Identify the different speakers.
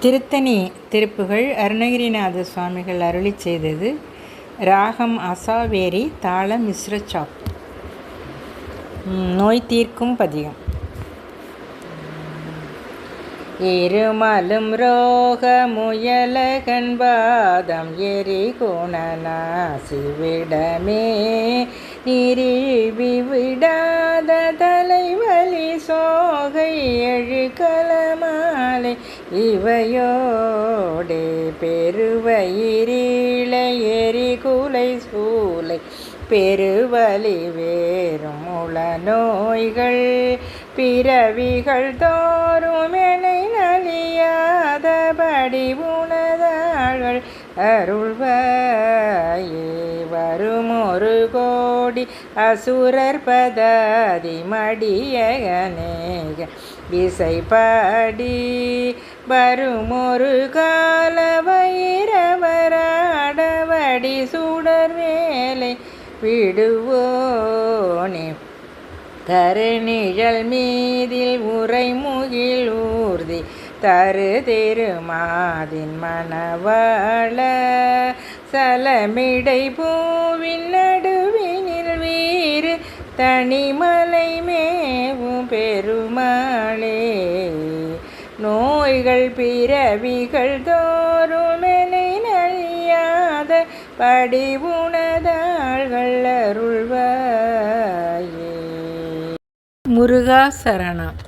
Speaker 1: திருத்தணி திருப்புகள் அருணகிரிநாத சுவாமிகள் அருளி செய்தது ராகம் அசாவேரி தாள மிஸ்ர சாப். நோய் தீர்க்கும் பதிகம். இருமலும் ரோக முயலகன்பாதம் எரி குணநாசிவிடமே விடமே. விடாத தலைவலி சோகை எழுக்கல் இவையோடே பெருவயிரீழ எரி குலை சூலை பெருவலி வேறும் உள நோய்கள் பிறவிகள் தோறும் எனை நலியாதபடி உணதாள்கள் அருள்வாயே வரும் ஒரு கோ கோடி அசுரர் பதாதி மடியகனேக விசைப்பாடி வருமொரு கால வைரவராடவடி சுடர் வேலை விடுவோனே. கருநிழல் மீதில் உரை முகில் ஊர்தி தரு திருமாதின் மணவாள சலமிடை பூவின் நடு தனிமலை மேவும் பெருமாளே. நோய்கள் பிறவிகள் தோறுமெனை நழியாத படிவுணதாள்கள் அருள்வாயே முருகா சரணம்.